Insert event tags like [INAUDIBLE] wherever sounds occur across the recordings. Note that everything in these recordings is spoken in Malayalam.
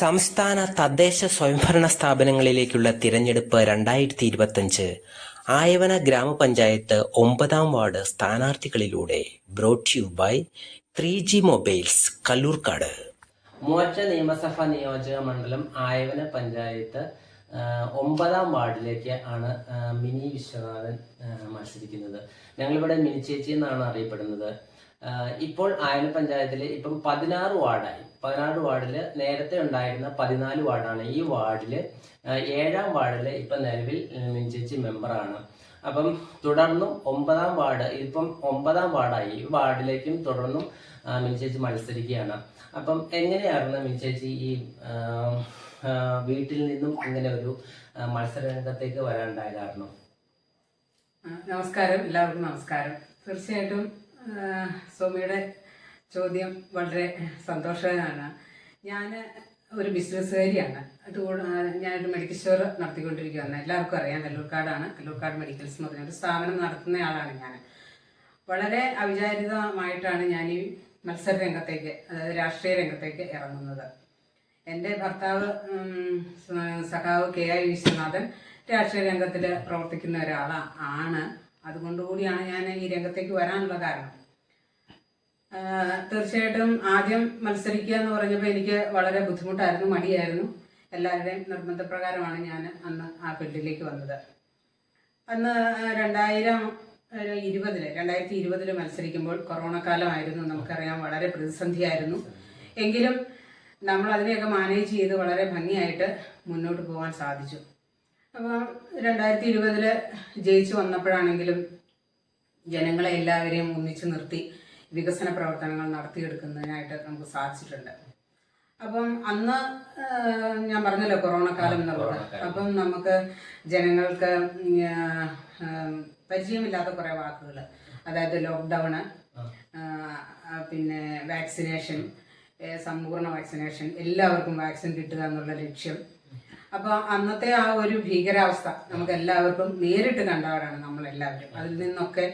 സംസ്ഥാന തദ്ദേശ സ്വയംഭരണ സ്ഥാപനങ്ങളിലേക്കുള്ള തിരഞ്ഞെടുപ്പ് രണ്ടായിരത്തി ഇരുപത്തഞ്ച് ആയവന ഗ്രാമപഞ്ചായത്ത് ഒമ്പതാം ward സ്ഥാനാർത്ഥികളിലൂടെ brought by three G mobiles Kallurkkad. Morcha നിയമസഭാ നിയോജക മണ്ഡലം ആയവന പഞ്ചായത്ത് ഒമ്പതാം വാർഡിലേക്ക് ആണ് മിനി വിശ്വനാഥൻ മത്സരിക്കുന്നത്. ഞങ്ങളിവിടെ മിനി ചേച്ചി എന്നാണ് അറിയപ്പെടുന്നത്. ഇപ്പോൾ ആയൽ പഞ്ചായത്തിൽ ഇപ്പം പതിനാറ് വാർഡായി. പതിനാറ് വാർഡിൽ നേരത്തെ ഉണ്ടായിരുന്ന പതിനാല് വാർഡാണ്. ഈ വാർഡിൽ ഏഴാം വാർഡിൽ ഇപ്പം നിലവിൽ മിഞ്ചേച്ചി മെമ്പറാണ്. അപ്പം തുടർന്നും ഒമ്പതാം വാർഡ് ഇപ്പം ഒമ്പതാം വാർഡായി. ഈ വാർഡിലേക്കും തുടർന്നും മിനിച്ചേച്ചി മത്സരിക്കുകയാണ്. അപ്പം എങ്ങനെയായിരുന്നു മിനിച്ചേച്ചി ഈ വീട്ടിൽ നിന്നും ഇങ്ങനെ ഒരു മത്സര രംഗത്തേക്ക് വരാനുണ്ടായ കാരണം നമസ്കാരം. എല്ലാവർക്കും നമസ്കാരം. തീർച്ചയായിട്ടും ആ, സോമിയുടെ ചോദ്യം വളരെ സന്തോഷകരമാണ്. ഞാൻ ഒരു ബിസിനസ്സുകാരിയാണ്. അതുകൊണ്ട് ഞാനൊരു മെഡിക്കൽ സ്റ്റോർ നടത്തിക്കൊണ്ടിരിക്കുകയാണ് എല്ലാവർക്കും അറിയാം കല്ലൂർക്കാടാണ് കല്ലൂർക്കാട് മെഡിക്കൽസ് എന്ന് പറഞ്ഞ ഒരു സ്ഥാപനം നടത്തുന്ന ആളാണ് ഞാൻ വളരെ അവിചാരിതമായിട്ടാണ് ഞാൻ ഈ മത്സര രംഗത്തേക്ക് അതായത് രാഷ്ട്രീയ രംഗത്തേക്ക് ഇറങ്ങുന്നത്. എന്റെ ഭർത്താവ് സഖാവ് കെ ഐ വിശ്വനാഥൻ രാഷ്ട്രീയ രംഗത്തിൽ പ്രവർത്തിക്കുന്ന ഒരാളാണ് അതുകൊണ്ടുകൂടിയാണ് ഞാൻ ഈ രംഗത്തേക്ക് വരാനുള്ള കാരണം. തീർച്ചയായിട്ടും ആദ്യം മത്സരിക്കുക എന്ന് പറഞ്ഞപ്പോൾ എനിക്ക് വളരെ ബുദ്ധിമുട്ടായിരുന്നു മടിയായിരുന്നു. എല്ലാവരുടെയും നിർബന്ധപ്രകാരമാണ് ഞാൻ അന്ന് ആ ഫീൽഡിലേക്ക് വന്നത്. അന്ന് രണ്ടായിരം ഇരുപതിൽ രണ്ടായിരത്തി ഇരുപതിൽ മത്സരിക്കുമ്പോൾ കൊറോണ കാലമായിരുന്നു നമുക്കറിയാം വളരെ പ്രതിസന്ധിയായിരുന്നു. എങ്കിലും നമ്മൾ അതിനെയൊക്കെ മാനേജ് ചെയ്ത് വളരെ ഭംഗിയായിട്ട് മുന്നോട്ട് പോകാൻ സാധിച്ചു. അപ്പോൾ രണ്ടായിരത്തി ഇരുപതിൽ ജയിച്ചു വന്നപ്പോഴാണെങ്കിലും ജനങ്ങളെ എല്ലാവരെയും ഒന്നിച്ചു നിർത്തി വികസന പ്രവർത്തനങ്ങൾ നടത്തിയെടുക്കുന്നതിനായിട്ട് നമുക്ക് സാധിച്ചിട്ടുണ്ട്. അപ്പം അന്ന് ഞാൻ പറഞ്ഞല്ലോ കൊറോണ കാലം എന്നുള്ളത്. അപ്പം നമുക്ക് ജനങ്ങൾക്ക് പരിചയമില്ലാത്ത കുറേ വാക്കുകൾ. അതായത് ലോക്ക്ഡൗണ് പിന്നെ വാക്സിനേഷൻ സമ്പൂർണ വാക്സിനേഷൻ എല്ലാവർക്കും വാക്സിൻ കിട്ടുക എന്നുള്ള ലക്ഷ്യം അപ്പോൾ അന്നത്തെ ആ ഒരു ഭീകരാവസ്ഥ നമുക്ക് എല്ലാവർക്കും നേരിട്ട് കണ്ടവരാണ് നമ്മളെല്ലാവരും. അതിൽ നിന്നൊക്കെ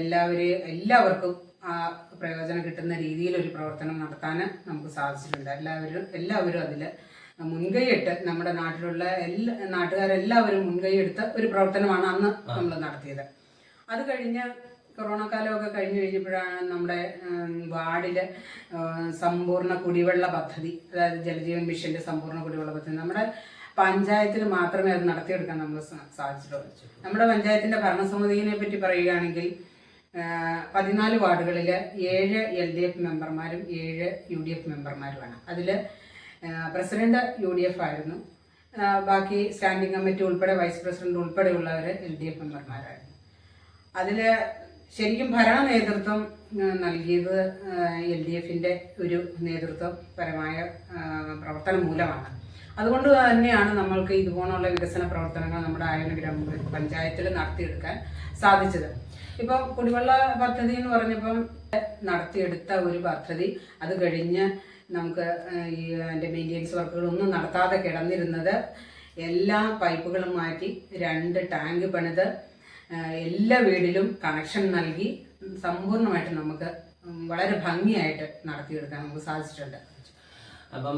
എല്ലാവരും എല്ലാവർക്കും ആ പ്രയോജനം കിട്ടുന്ന രീതിയിൽ ഒരു പ്രവർത്തനം നടത്താൻ നമുക്ക് സാധിച്ചിട്ടുണ്ട്. എല്ലാവരും എല്ലാവരും അതിൽ മുൻകൈയിട്ട് നമ്മുടെ നാട്ടിലുള്ള എല്ലാ നാട്ടുകാരെല്ലാവരും മുൻകൈയെടുത്ത ഒരു പ്രവർത്തനമാണ് അന്ന് നമ്മൾ നടത്തിയത്. അത് കഴിഞ്ഞ് കൊറോണ കാലമൊക്കെ കഴിഞ്ഞ് കഴിഞ്ഞപ്പോഴാണ് നമ്മുടെ വാർഡിലെ വാർഡിൽ സമ്പൂർണ കുടിവെള്ള പദ്ധതി അതായത് ജലജീവൻ മിഷന്റെ സമ്പൂർണ കുടിവെള്ള പദ്ധതി. നമ്മുടെ പഞ്ചായത്തിൽ മാത്രമേ അത് നടത്തിയെടുക്കാൻ നമ്മൾ സാധിച്ചിട്ടുള്ളൂ. നമ്മുടെ പഞ്ചായത്തിന്റെ ഭരണസമിതിയെ പറ്റി പറയുകയാണെങ്കിൽ പതിനാല് വാർഡുകളിൽ ഏഴ് എൽ ഡി എഫ് മെമ്പർമാരും ഏഴ് യു ഡി എഫ് മെമ്പർമാരുമാണ് അതിൽ പ്രസിഡന്റ് യു ഡി എഫ് ആയിരുന്നു. ബാക്കി സ്റ്റാൻഡിംഗ് കമ്മിറ്റി ഉൾപ്പെടെ വൈസ് പ്രസിഡന്റ് ഉൾപ്പെടെയുള്ളവർ എൽ ഡി എഫ് മെമ്പർമാരായിരുന്നു. അതിൽ ശരിക്കും ഭരണ നേതൃത്വം നൽകിയത് എൽ ഡി എഫിന്റെ ഒരു നേതൃത്വപരമായ പ്രവർത്തനം മൂലമാണ്. അതുകൊണ്ട് തന്നെയാണ് നമ്മൾക്ക് ഇതുപോലുള്ള വികസന പ്രവർത്തനങ്ങൾ നമ്മുടെ ആയന ഗ്രാമ പഞ്ചായത്തിൽ നടത്തിയെടുക്കാൻ സാധിച്ചത്. ഇപ്പം കുടിവെള്ള പദ്ധതി എന്ന് പറഞ്ഞപ്പം നടത്തിയെടുത്ത ഒരു പദ്ധതി അത് കഴിഞ്ഞ് നമുക്ക് ഈ അതിന്റെ മെയിന്റെനൻസ് വർക്കുകളൊന്നും നടത്താതെ കിടന്നിരുന്നത് എല്ലാ പൈപ്പുകളും മാറ്റി രണ്ട് ടാങ്ക് പണിത് എല്ലാ വീടിലും കണക്ഷൻ നൽകി സമ്പൂർണമായിട്ട് നമുക്ക് വളരെ ഭംഗിയായിട്ട് നടത്തിയെടുക്കാൻ നമുക്ക് സാധിച്ചിട്ടുണ്ട്. അപ്പം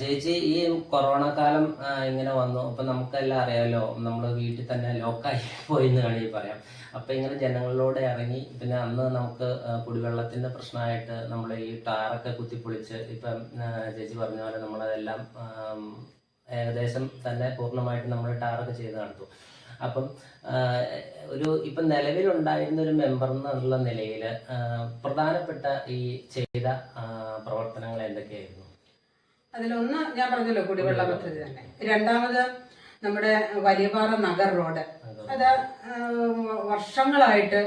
ചേച്ചി ഈ കൊറോണ കാലം ഇങ്ങനെ വന്നു. അപ്പൊ നമുക്കെല്ലാം അറിയാമല്ലോ നമ്മൾ വീട്ടിൽ തന്നെ ലോക്കായി [LAUGHS] പോയി എന്ന് വേണമെങ്കിൽ പറയാം. അപ്പൊ ഇങ്ങനെ ജനങ്ങളിലൂടെ ഇറങ്ങി പിന്നെ അന്ന് നമുക്ക് കുടിവെള്ളത്തിന്റെ പ്രശ്നമായിട്ട് നമ്മൾ ഈ ടാറൊക്കെ കുത്തിപ്പൊളിച്ച് ഇപ്പം ചേച്ചി പറഞ്ഞ പോലെ നമ്മളതെല്ലാം ഏകദേശം തന്നെ പൂർണമായിട്ട് നമ്മൾ ടാറൊക്കെ ചെയ്ത് നടത്തും അപ്പം ഒരു ഇപ്പം നിലവിലുണ്ടായിരുന്ന ഒരു മെമ്പർ എന്നുള്ള നിലയിൽ പ്രധാനപ്പെട്ട ഈ ചെയ്ത പ്രവർത്തനങ്ങൾ എന്തൊക്കെയായിരുന്നു? അതിലൊന്ന് ഞാൻ പറഞ്ഞല്ലോ കുടിവെള്ള പദ്ധതി തന്നെ. രണ്ടാമത് നമ്മുടെ വലിയപാറ നഗർ റോഡ്. അത് വർഷങ്ങളായിട്ട്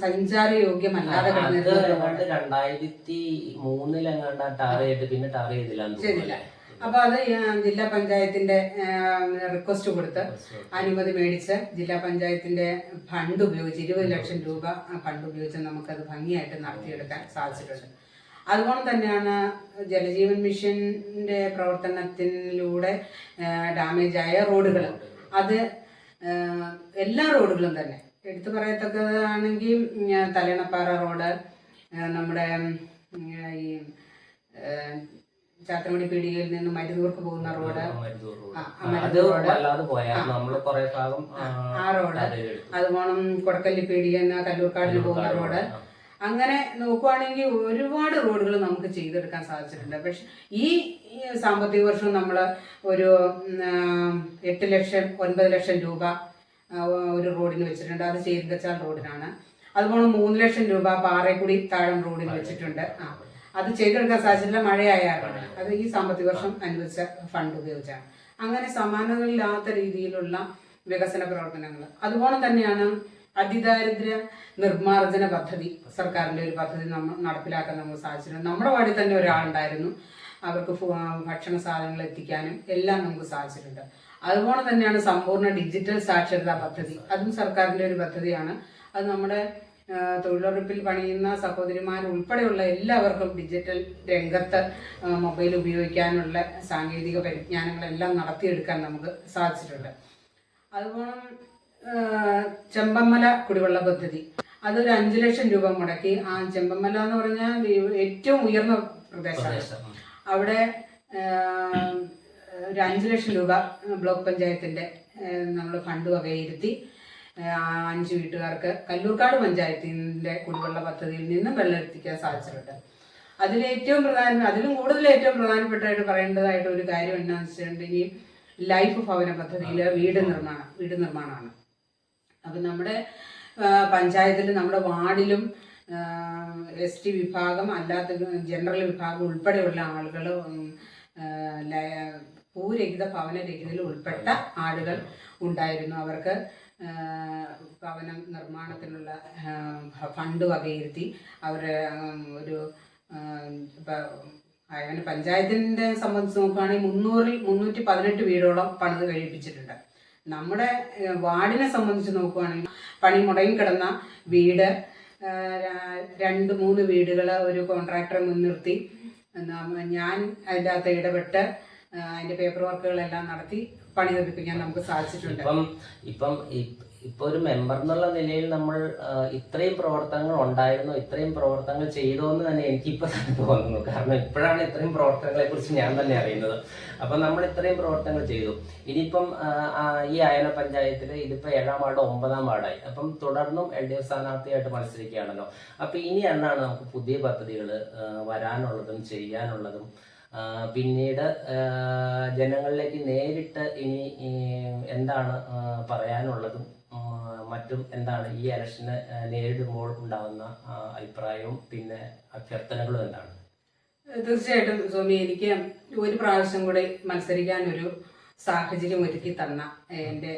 സഞ്ചാര യോഗ്യമല്ലാതെ രണ്ടായിരത്തി മൂന്നിലെങ്ങാണ്ട് ടാർ ചെയ്ത് പിന്നെ ടാർ ചെയ്തില്ല അപ്പൊ അത് ജില്ലാ പഞ്ചായത്തിന്റെ റിക്വസ്റ്റ് കൊടുത്ത് അനുമതി മേടിച്ച് ജില്ലാ പഞ്ചായത്തിന്റെ ഫണ്ട് ഉപയോഗിച്ച് ഇരുപത് ലക്ഷം രൂപ ഫണ്ട് ഉപയോഗിച്ച് നമുക്കത് ഭംഗിയായിട്ട് നടത്തിയെടുക്കാൻ സാധിച്ചിട്ടുണ്ട്. അതുപോലെ തന്നെയാണ് ജലജീവൻ മിഷന്റെ പ്രവർത്തനത്തിലൂടെ ഡാമേജ് ആയ റോഡുകൾ. അത് എല്ലാ റോഡുകളും തന്നെ. എടുത്തു പറയത്തക്കതാണെങ്കിൽ തലയണപ്പാറ തലേണപ്പാറ റോഡ് നമ്മുടെ ഈ ചാത്തമണി പീടികയിൽ നിന്ന് മരുന്നൂർക്ക് പോകുന്ന റോഡ്. ആ, റോഡ്. അതുപോലെ കൊടക്കല്ലി പീടിക എന്ന കല്ലൂർക്കാടിന് പോകുന്ന റോഡ്. അങ്ങനെ നോക്കുവാണെങ്കിൽ ഒരുപാട് റോഡുകൾ നമുക്ക് ചെയ്തെടുക്കാൻ സാധിച്ചിട്ടുണ്ട്. പക്ഷെ ഈ സാമ്പത്തിക വർഷം നമ്മൾ ഒരു എട്ട് ലക്ഷം ഒൻപത് ലക്ഷം രൂപ ഒരു റോഡിന് വെച്ചിട്ടുണ്ട്. അത് ചേരുങ്കച്ചാൽ റോഡിനാണ്. അതുപോലെ മൂന്ന് ലക്ഷം രൂപ പാറേക്കുടി താഴം റോഡിന് വെച്ചിട്ടുണ്ട്. ആ അത് ചെയ്തെടുക്കാൻ സാധിച്ചില്ല മഴയായാണ് അത് ഈ സാമ്പത്തിക വർഷം അനുവദിച്ച ഫണ്ട് ഉപയോഗിച്ചാണ്. അങ്ങനെ സമാനതകളില്ലാത്ത രീതിയിലുള്ള വികസന പ്രവർത്തനങ്ങൾ. അതുപോലെ തന്നെയാണ് അതിദാരിദ്ര്യ നിർമ്മാർജന പദ്ധതി സർക്കാരിന്റെ ഒരു പദ്ധതി നമ്മൾ നടപ്പിലാക്കാൻ നമുക്ക് സാധിച്ചിട്ടുണ്ട്. നമ്മുടെ വാടി തന്നെ ഒരാളുണ്ടായിരുന്നു. അവർക്ക് ഭക്ഷണ സാധനങ്ങൾ എത്തിക്കാനും എല്ലാം നമുക്ക് സാധിച്ചിട്ടുണ്ട്. അതുപോലെ തന്നെയാണ് സമ്പൂർണ ഡിജിറ്റൽ സാക്ഷരതാ പദ്ധതി. അതും സർക്കാരിന്റെ ഒരു പദ്ധതിയാണ്. അത് നമ്മുടെ തൊഴിലുറപ്പിൽ പണിയുന്ന സഹോദരിമാർ ഉൾപ്പെടെയുള്ള എല്ലാവർക്കും ഡിജിറ്റൽ രംഗത്ത് മൊബൈൽ ഉപയോഗിക്കാനുള്ള സാങ്കേതിക പരിജ്ഞാനങ്ങളെല്ലാം നടത്തിയെടുക്കാൻ നമുക്ക് സാധിച്ചിട്ടുണ്ട്. അതുപോലെ ചെമ്പമ്മല കുടിവെള്ള പദ്ധതി. അതൊരു അഞ്ചു ലക്ഷം രൂപ മുടക്കി. ആ ചെമ്പമ്മല എന്ന് പറഞ്ഞാൽ ഏറ്റവും ഉയർന്ന പ്രദേശമാണ്. അവിടെ ഒരു അഞ്ചു ലക്ഷം രൂപ ബ്ലോക്ക് പഞ്ചായത്തിന്റെ നമ്മൾ ഫണ്ട് വകയിരുത്തി അഞ്ച് വീട്ടുകാർക്ക് കല്ലൂർക്കാട് പഞ്ചായത്തിന്റെ കുടിവെള്ള പദ്ധതിയിൽ നിന്നും വെള്ളം എത്തിക്കാൻ സാധിച്ചിട്ടുണ്ട്. അതിൽ ഏറ്റവും പ്രധാന അതിലും കൂടുതൽ ഏറ്റവും പ്രധാനപ്പെട്ടായിട്ട് പറയേണ്ടതായിട്ട് ഒരു കാര്യം എന്താണെന്ന് വെച്ചിട്ടുണ്ടെങ്കിൽ ലൈഫ് ഭവന പദ്ധതിയിൽ വീട് നിർമ്മാണം വീട് നിർമ്മാണമാണ്. അപ്പം നമ്മുടെ പഞ്ചായത്തിൽ നമ്മുടെ വാർഡിലും എസ് ടി വിഭാഗം അല്ലാത്ത ജനറൽ വിഭാഗം ഉൾപ്പെടെയുള്ള ആളുകൾ ഭൂരഹിത ഭവനരഹിതയിൽ ഉൾപ്പെട്ട ആളുകൾ ഉണ്ടായിരുന്നു. അവർക്ക് ഭവന നിർമ്മാണത്തിനുള്ള ഫണ്ട് വകയിരുത്തി അവർ ഒരു അങ്ങനെ പഞ്ചായത്തിന്റെ സംബന്ധിച്ച് നോക്കുകയാണെങ്കിൽ മുന്നൂറിൽ മുന്നൂറ്റി പതിനെട്ട് വീടോളം പണിത് കഴിപ്പിച്ചിട്ടുണ്ട്. നമ്മുടെ വാർഡിനെ സംബന്ധിച്ച് നോക്കുകയാണെങ്കിൽ പണി മുടങ്ങിക്കിടന്ന വീട് രണ്ട് മൂന്ന് വീടുകൾ ഒരു കോൺട്രാക്ടറെ മുൻനിർത്തി ഞാൻ അതിന്റെ അകത്ത് ഇടപെട്ട് അതിന്റെ പേപ്പർ വർക്കുകളെല്ലാം നടത്തി പണി തീർപ്പിക്കാൻ നമുക്ക് സാധിച്ചിട്ടുണ്ട്. ഇപ്പം ഇപ്പം ഇ- ഇപ്പൊ ഒരു മെമ്പർ എന്നുള്ള നിലയിൽ നമ്മൾ ഇത്രയും പ്രവർത്തനങ്ങൾ ഉണ്ടായിരുന്നു ഇത്രയും പ്രവർത്തനങ്ങൾ ചെയ്തോ എന്ന് തന്നെ എനിക്ക് ഇപ്പൊ തന്നെ തോന്നുന്നു. കാരണം ഇപ്പോഴാണ് ഇത്രയും പ്രവർത്തനങ്ങളെ കുറിച്ച് ഞാൻ തന്നെ അറിയുന്നത്. അപ്പൊ നമ്മൾ ഇത്രയും പ്രവർത്തനങ്ങൾ ചെയ്തു. ഇനിയിപ്പം ഈ അയന പഞ്ചായത്തിൽ ഇതിപ്പോ ഏഴാം വാർഡ് ഒമ്പതാം വാർഡായി. അപ്പം തുടർന്നും എൽ ഡി എഫ് സ്ഥാനാർത്ഥിയായിട്ട് മത്സരിക്കുകയാണല്ലോ. അപ്പൊ ഇനി എന്നാണ് നമുക്ക് പുതിയ പദ്ധതികൾ വരാനുള്ളതും ചെയ്യാനുള്ളതും? പിന്നീട് ജനങ്ങളിലേക്ക് നേരിട്ട് ഇനി എന്താണ് പറയാനുള്ളതും? മറ്റും എന്താണ് ഈ ഇലക്ഷന് നേരിടുമ്പോൾ ഉണ്ടാകുന്ന അഭിപ്രായവും പിന്നെ അഭ്യർത്ഥനകളും എന്താണ്? തീർച്ചയായിട്ടും സ്വാമി എനിക്ക് ഒരു പ്രാവശ്യം കൂടി മത്സരിക്കാൻ ഒരു സാഹചര്യം ഒരുക്കി തന്ന എന്റെ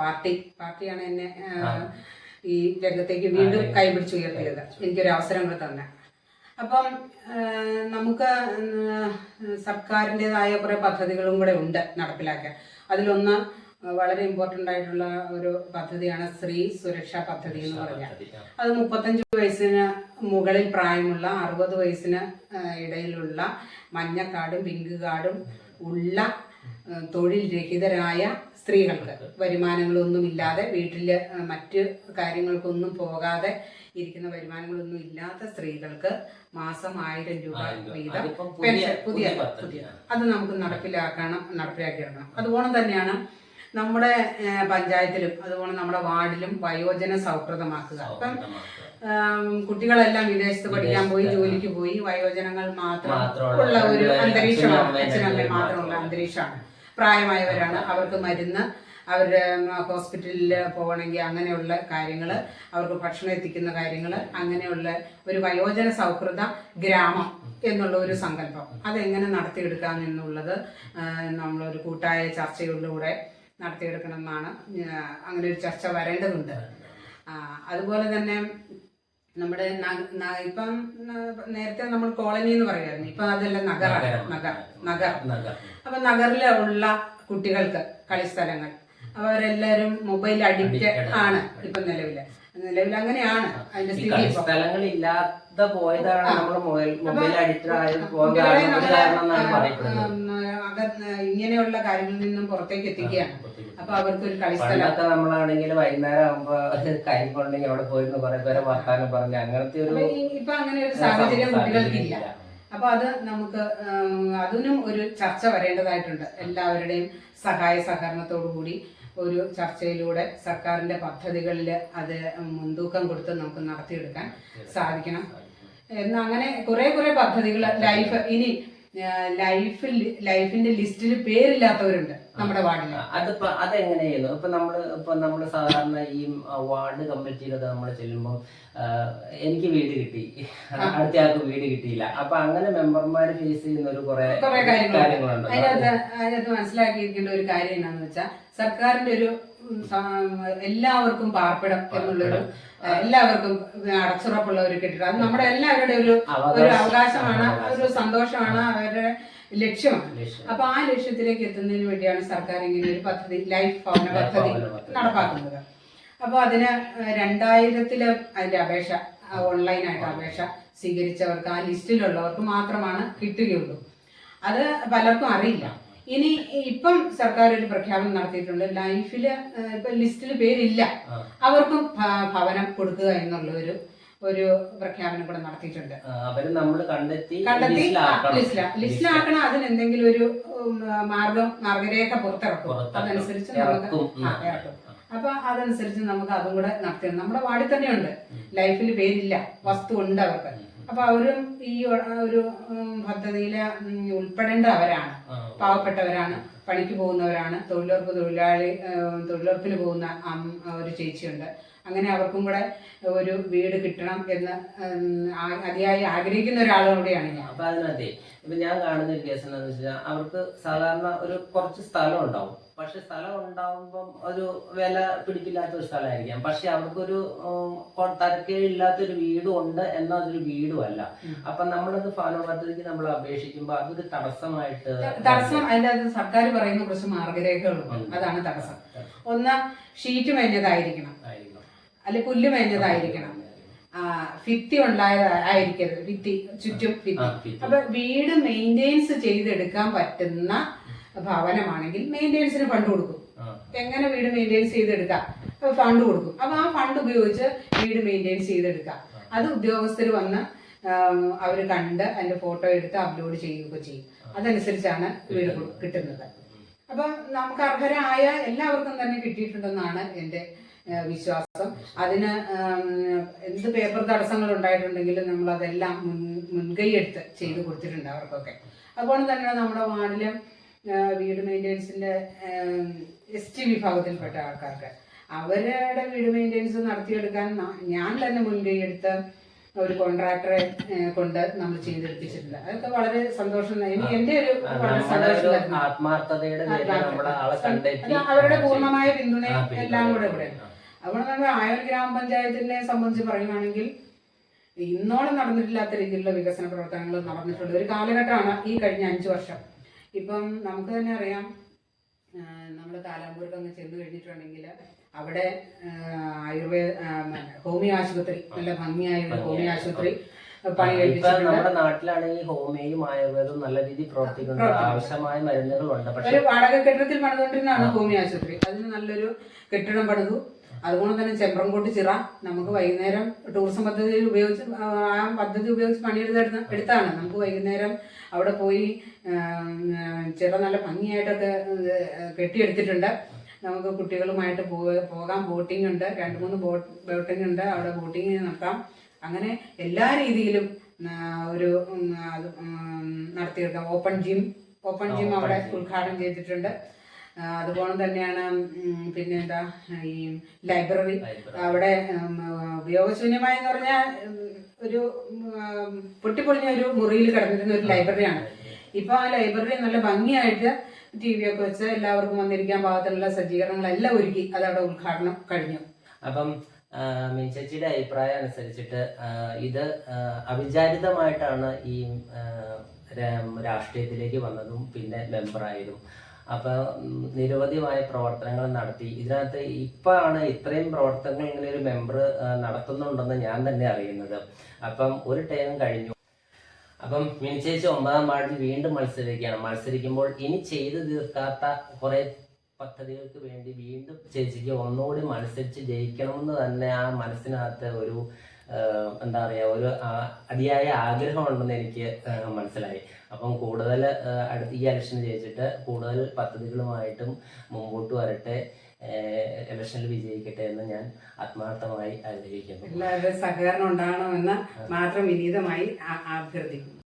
പാർട്ടി. പാർട്ടിയാണ് എന്നെ ഈ രംഗത്തേക്ക് വീണ്ടും കൈപിടിച്ച് ഉയർത്തിയത്. എനിക്കൊരു അവസരം കൂടെ തന്നെ. അപ്പം നമുക്ക് സർക്കാരിന്റെതായ കുറേ പദ്ധതികളും കൂടെ ഉണ്ട് നടപ്പിലാക്കാൻ. അതിലൊന്ന് വളരെ ഇമ്പോർട്ടന്റ് ആയിട്ടുള്ള ഒരു പദ്ധതിയാണ് സ്ത്രീ സുരക്ഷാ പദ്ധതി എന്ന് പറഞ്ഞാൽ. അത് മുപ്പത്തഞ്ച് വയസ്സിന് മുകളിൽ പ്രായമുള്ള അറുപത് വയസ്സിന് ഇടയിലുള്ള മഞ്ഞ കാർഡും പിങ്ക് കാർഡും ഉള്ള തൊഴിൽ രഹിതരായ സ്ത്രീകൾക്ക് വരുമാനങ്ങളൊന്നുമില്ലാതെ ഇല്ലാതെ വീട്ടിൽ മറ്റ് കാര്യങ്ങൾക്കൊന്നും പോകാതെ ഇരിക്കുന്ന വരുമാനങ്ങളൊന്നും ഇല്ലാത്ത സ്ത്രീകൾക്ക് മാസം ആയിരം രൂപ വീതം പെൻഷൻ പുതിയ പുതിയ പുതിയ അത് നമുക്ക് നടപ്പിലാക്കണം നടപ്പിലാക്കിയെടുക്കണം. അതുപോലെ തന്നെയാണ്. നമ്മുടെ പഞ്ചായത്തിലും അതുപോലെ നമ്മുടെ വാർഡിലും വയോജന സൗഹൃദമാക്കുക. അപ്പം കുട്ടികളെല്ലാം വിദേശത്ത് പഠിക്കാൻ പോയി ജോലിക്ക് പോയി വയോജനങ്ങൾ മാത്രം ഉള്ള. ഒരു അന്തരീക്ഷമാണ്. അച്ഛനും അമ്മയും അച്ഛനമ്മയും മാത്രമുള്ള അന്തരീക്ഷമാണ്. പ്രായമായവരാണ്. അവർക്ക് മരുന്ന് അവരുടെ ഹോസ്പിറ്റലിൽ പോകണമെങ്കിൽ അങ്ങനെയുള്ള കാര്യങ്ങൾ അവർക്ക് ഭക്ഷണം എത്തിക്കുന്ന കാര്യങ്ങൾ അങ്ങനെയുള്ള ഒരു വയോജന സൗഹൃദ ഗ്രാമം എന്നുള്ള ഒരു സങ്കല്പം. അതെങ്ങനെ നടത്തിയെടുക്കാം എന്നുള്ളത് നമ്മളൊരു കൂട്ടായ ചർച്ചകളിലൂടെ നടത്തിയെടുക്കണം എന്നാണ് അങ്ങനെ ഒരു ചർച്ച വരേണ്ടതുണ്ട്. അതുപോലെ തന്നെ നമ്മുടെ ഇപ്പം നേരത്തെ നമ്മൾ കോളനി എന്ന് പറയുമായിരുന്നു. ഇപ്പൊ അതല്ല നഗറാണ് നഗർ. നഗർ. നഗർ. അപ്പൊ നഗറിലുള്ള കുട്ടികൾക്ക് കളിസ്ഥലങ്ങൾ. അപ്പൊ അവരെല്ലാരും മൊബൈൽ അഡിക്റ്റ് ആണ്. ഇപ്പൊ നിലവിൽ. നിലവിൽ അങ്ങനെയാണ്. അതിന്റെ സ്ഥിതി സ്ഥലങ്ങൾ ഇല്ലാത്ത പോയതാണ് നമ്മൾ മൊബൈൽ അഡിക്റ്റഡ് ആയത് ഇങ്ങനെയുള്ള കാര്യങ്ങളിൽ നിന്നും പുറത്തേക്ക് എത്തിക്കുകയാണ്. അപ്പൊ അവർക്ക് ഒരു കളിസ്ഥലത്ത് നമ്മളാണെങ്കിൽ വൈകുന്നേരം ആകുമ്പോ കൈ കൊണ്ടെങ്കിൽ അവിടെ പോയിരുന്നു കുറെ പേരെ വർത്താനം പറഞ്ഞു അങ്ങനത്തെ ഒരു ഇപ്പൊ അങ്ങനെ ഒരു സാഹചര്യം കുട്ടികൾക്കില്ല. അപ്പൊ അത് നമുക്ക് അതിനും ഒരു ചർച്ച വരേണ്ടതായിട്ടുണ്ട്. എല്ലാവരുടെയും സഹായ സഹകരണത്തോടു കൂടി ഒരു ചർച്ചയിലൂടെ സർക്കാരിന്റെ പദ്ധതികളിൽ അത് മുൻതൂക്കം കൊടുത്ത് നമുക്ക് നടത്തിയെടുക്കാൻ സാധിക്കണം. എന്നങ്ങനെ കുറെ കുറെ പദ്ധതികൾ ലൈഫ് ഇനി ലൈഫിൽ ലൈഫിന്റെ ലിസ്റ്റിൽ പേരില്ലാത്തവരുണ്ട് നമ്മുടെ വാർഡിൽ അതിപ്പോ അതെങ്ങനെയായിരുന്നു ഇപ്പൊ നമ്മൾ ഇപ്പൊ നമ്മൾ സാധാരണ ഈ വാർഡ് കമ്മിറ്റിയിലൊക്കെ നമ്മൾ ചെല്ലുമ്പോൾ എനിക്ക് വീട് കിട്ടി. അടുത്ത ആൾക്ക് വീട് കിട്ടിയില്ല. അപ്പൊ അങ്ങനെ മെമ്പർമാർ ഫേസ് ചെയ്യുന്ന ഒരു കുറെ കാര്യങ്ങളുണ്ട്. അതിനകത്ത് അതിനകത്ത് മനസ്സിലാക്കിയിരിക്കേണ്ട ഒരു കാര്യം എന്താണെന്ന് വെച്ചാൽ സർക്കാരിന്റെ ഒരു എല്ലാവർക്കും പാർപ്പിടം എന്നുള്ളൊരു എല്ലാവർക്കും അടച്ചുറപ്പുള്ള ഒരു കെട്ടിടം. അത് നമ്മുടെ എല്ലാവരുടെ ഒരു ഒരു അവകാശമാണ് ഒരു സന്തോഷമാണ് അവരുടെ ലക്ഷ്യമാണ്. ലക്ഷ്യം. അപ്പൊ ആ ലക്ഷ്യത്തിലേക്ക് എത്തുന്നതിന് വേണ്ടിയാണ് സർക്കാർ ഇങ്ങനെ ഒരു പദ്ധതി ലൈഫ് ഭവന പദ്ധതി ഭവന പദ്ധതി. നടപ്പാക്കുന്നത്. അപ്പൊ അതിന് രണ്ടായിരത്തിൽ അതിന്റെ അപേക്ഷ ഓൺലൈനായിട്ട് അപേക്ഷ സ്വീകരിച്ചവർക്ക് ആ ലിസ്റ്റിലുള്ളവർക്ക് മാത്രമാണ് കിട്ടുകയുള്ളൂ. അത് പലർക്കും അറിയില്ല. ഇനി ഇപ്പം സർക്കാർ ഒരു പ്രഖ്യാപനം നടത്തിയിട്ടുണ്ട്. ലൈഫിൽ ഇപ്പൊ ലിസ്റ്റിൽ പേരില്ല. അവർക്കും ഭവനം കൊടുക്കുക എന്നുള്ള ഒരു ഒരു പ്രഖ്യാപനം കൂടെ നടത്തിയിട്ടുണ്ട്. നമ്മൾ കണ്ടെത്തി കണ്ടെത്തി ലിസ്റ്റിലാക്കണം. ലിസ്റ്റില ലിസ്റ്റിലാക്കണം. അതിന് എന്തെങ്കിലും ഒരു മാർഗം മാർഗരേഖ പുറത്തിറക്കും. അതനുസരിച്ച് നമുക്ക് ഇറക്കും. അപ്പൊ അതനുസരിച്ച് നമുക്ക് അതും കൂടെ നടത്തി നമ്മുടെ വാർഡിൽ തന്നെയുണ്ട്. ലൈഫിൽ പേരില്ല. വസ്തു ഉണ്ട് അവർക്ക്. അപ്പൊ അവരും ഈ ഒരു പദ്ധതിയിൽ ഉൾപ്പെടേണ്ട അവരാണ്. പാവപ്പെട്ടവരാണ് പണിക്ക് പോകുന്നവരാണ് തൊഴിലുറപ്പ് തൊഴിലാളി തൊഴിലുറപ്പിന് പോകുന്ന ഒരു ചേച്ചിയുണ്ട്. അങ്ങനെ അവർക്കും കൂടെ ഒരു വീട് കിട്ടണം എന്ന് അതിയായി ആഗ്രഹിക്കുന്ന ഒരാളും കൂടിയാണ് ഞാൻ. അപ്പൊ അതിനകത്തെ ഇപ്പൊ ഞാൻ കാണുന്ന ഒരു കേസ് എന്താണെന്ന് വെച്ചാൽ അവർക്ക് സാധാരണ ഒരു കുറച്ച് സ്ഥലം ഉണ്ടാവും. പക്ഷെ സ്ഥലം ഉണ്ടാവുമ്പം ഒരു വില പിടിപ്പില്ലാത്ത ഒരു സ്ഥലമായിരിക്കാം. പക്ഷെ അവർക്കൊരു തരക്കേടില്ലാത്തൊരു വീടും ഉണ്ട് എന്നാൽ അതൊരു വീടും അല്ല. അപ്പൊ നമ്മളത് ഫാലോ പദ്ധതിക്ക് നമ്മൾ അപേക്ഷിക്കുമ്പോൾ അതൊരു തടസ്സമായിട്ട് തടസ്സം അതിന്റെ അത് സർക്കാർ പറയുന്ന കുറച്ച് മാർഗരേഖകളുണ്ട് അതാണ് തടസ്സം. ഒന്ന് ഷീറ്റ് മേഞ്ഞതായിരിക്കണം. അല്ലെ പുല്ല് മേഞ്ഞതായിരിക്കണം. ഭിത്തി ഉണ്ടായതായിരിക്കരുത് ഭിത്തി ചുറ്റും ഭിത്തി. അപ്പൊ വീട് മെയിന്റെയിൻസ് ചെയ്തെടുക്കാൻ പറ്റുന്ന ഭവനമാണെങ്കിൽ മെയിന്റെനൻസിന് ഫണ്ട് കൊടുക്കും. എങ്ങനെ വീട് മെയിന്റെയിൻസ് ചെയ്തെടുക്കാം? ഫണ്ട് കൊടുക്കും. അപ്പൊ ആ ഫണ്ട് ഉപയോഗിച്ച് വീട് മെയിന്റെയിൻസ് ചെയ്തെടുക്കാം. അത് ഉദ്യോഗസ്ഥർ വന്ന് അവർ കണ്ട് അതിന്റെ ഫോട്ടോ എടുത്ത് അപ്ലോഡ് ചെയ്യുകയൊക്കെ ചെയ്യും. അതനുസരിച്ചാണ് വീട് കിട്ടുന്നത്. അപ്പൊ നമുക്ക് അർഹരായ എല്ലാവർക്കും തന്നെ കിട്ടിയിട്ടുണ്ടെന്നാണ് എന്റെ വിശ്വാസം. അതിന് എന്ത് പേപ്പർ തടസ്സങ്ങൾ ഉണ്ടായിട്ടുണ്ടെങ്കിലും നമ്മൾ അതെല്ലാം മുൻ മുൻകൈ എടുത്ത് ചെയ്ത് കൊടുത്തിട്ടുണ്ട് അവർക്കൊക്കെ. അതുപോലെ തന്നെ നമ്മുടെ വാർഡിലും വീട് മെയിന്റെനൻസിന്റെ എസ് ടി വിഭാഗത്തിൽപ്പെട്ട ആൾക്കാർക്ക്. അവരുടെ വീട് മെയിന്റെനൻസ് നടത്തിയെടുക്കാൻ ഞാൻ തന്നെ മുൻകൈ എടുത്ത ഒരു കോൺട്രാക്ടറെ കൊണ്ട് നമ്മൾ ചെയ്തെടുപ്പിച്ചിട്ടുണ്ട്. അതൊക്കെ വളരെ സന്തോഷം എനിക്ക് എന്റെ ഒരു വളരെ സന്തോഷം അവരുടെ പൂർണമായ പിന്തുണ എല്ലാം കൂടെ ഇവിടെ. അതുകൊണ്ട് നമ്മൾ ആയൂർ ഗ്രാമപഞ്ചായത്തിനെ സംബന്ധിച്ച് പറയുകയാണെങ്കിൽ ഇന്നോളം നടന്നിട്ടില്ലാത്ത രീതിയിലുള്ള വികസന പ്രവർത്തനങ്ങൾ നടന്നിട്ടുണ്ട്. ഒരു കാലഘട്ടമാണ് ഈ കഴിഞ്ഞ അഞ്ചു വർഷം. ഇപ്പം നമുക്ക് തന്നെ അറിയാം നമ്മൾ കാലാമ്പൂർക്ക് അങ്ങ് ചെന്ന് കഴിഞ്ഞിട്ടുണ്ടെങ്കിൽ അവിടെ ആയുർവേദ ഹോമിയോ ആശുപത്രി നല്ല ഭംഗിയായ ഒരു ഹോമിയോ ആശുപത്രി പണി കഴിപ്പിച്ചിട്ടുണ്ട്. നമ്മുടെ നാട്ടിലാണെങ്കിൽ ഹോമിയോയും ആയുർവേദവും നല്ല രീതിയിൽ പ്രവർത്തിക്കുന്നുണ്ട്. പ്രവർത്തിക്കുന്നു. ആവശ്യമായ മരുന്നുകളുണ്ട്. പക്ഷേ ഒരു വാടക കെട്ടിടത്തിൽ പണിതുകൊണ്ടിരുന്നതാണ് ഹോമിയോ ആശുപത്രി. അതിന് നല്ലൊരു കെട്ടിടം പണിതു. അതുകൊണ്ട് തന്നെ ചെമ്പ്രംകോട്ട് ചിറ നമുക്ക് വൈകുന്നേരം ടൂറിസം പദ്ധതിയിൽ ഉപയോഗിച്ച് ആ പദ്ധതി ഉപയോഗിച്ച് പണിയെടുത്ത എടുത്താണ്. നമുക്ക് വൈകുന്നേരം അവിടെ പോയി ചിറ നല്ല ഭംഗിയായിട്ടൊക്കെ കെട്ടിയെടുത്തിട്ടുണ്ട്. നമുക്ക് കുട്ടികളുമായിട്ട് പോകാൻ പോകാം. ബോട്ടിംഗ് ഉണ്ട്. രണ്ട് മൂന്ന് ബോട്ട് ബോട്ടിംഗ് ഉണ്ട്. അവിടെ ബോട്ടിംഗ് നടത്താം. അങ്ങനെ എല്ലാ രീതിയിലും ഒരു നടത്തിയെടുക്കാം ഓപ്പൺ ജിം ഓപ്പൺ ജിം അവിടെ ഉദ്ഘാടനം ചെയ്തിട്ടുണ്ട്. അതുപോലെ തന്നെയാണ് പിന്നെന്താ പിന്നെ എന്താ ഈ ലൈബ്രറി. അവിടെ ഉപയോഗശൂന്യമായി എന്ന് പറഞ്ഞാൽ ഒരു പൊട്ടിപ്പൊളിഞ്ഞ ഒരു മുറിയിൽ കിടന്നിരുന്ന ഒരു ലൈബ്രറിയാണ്. ഇപ്പൊ ആ ലൈബ്രറി നല്ല ഭംഗിയായിട്ട് ടി വി ഒക്കെ വെച്ച് എല്ലാവർക്കും വന്നിരിക്കാൻ പാകത്തിനുള്ള സജ്ജീകരണങ്ങളെല്ലാം ഒരുക്കി അത് അവിടെ ഉദ്ഘാടനം കഴിഞ്ഞു. അപ്പം മിൻചച്ചിയുടെ അഭിപ്രായം അനുസരിച്ചിട്ട് ഇത് അവിചാരിതമായിട്ടാണ് ഈ രാഷ്ട്രീയത്തിലേക്ക് വന്നതും പിന്നെ മെമ്പറായതും അപ്പൊ ഉം, നിരവധിയായ പ്രവർത്തനങ്ങൾ നടത്തി. ഇതിനകത്ത് ഇപ്പോഴാണ് ഇത്രയും പ്രവർത്തനങ്ങൾ ഇങ്ങനെ ഒരു മെമ്പർ നടത്തുന്നുണ്ടെന്ന് ഞാൻ തന്നെ അറിയുന്നത്. അപ്പം ഒരു ടൈം കഴിഞ്ഞു. അപ്പം മിനിച്ചേച്ചി ഒമ്പതാം വാർഡിൽ വീണ്ടും മത്സരിക്കുകയാണ്. മത്സരിക്കുമ്പോൾ ഇനി ചെയ്തു തീർക്കാത്ത കുറേ പദ്ധതികൾക്ക് വേണ്ടി വീണ്ടും ചേച്ചിക്ക് ഒന്നുകൂടി മത്സരിച്ച് ജയിക്കണമെന്ന് തന്നെ ആ മനസ്സിനകത്ത് ഒരു എന്താ പറയുക ഒരു അതിയായ ആഗ്രഹമുണ്ടെന്ന് എനിക്ക് മനസ്സിലായി. അപ്പം കൂടുതൽ അടുത്ത ഈ ഇലക്ഷൻ ജയിച്ചിട്ട് കൂടുതൽ പദ്ധതികളുമായിട്ടും മുമ്പോട്ട് വരട്ടെ ഇലക്ഷനിൽ വിജയിക്കട്ടെ എന്ന് ഞാൻ ആത്മാർത്ഥമായി ആഗ്രഹിക്കുന്നു. എല്ലാവരുടെ സഹകരണം ഉണ്ടാകണമെന്ന് മാത്രം വിനീതമായി അഭ്യർത്ഥിക്കുന്നു.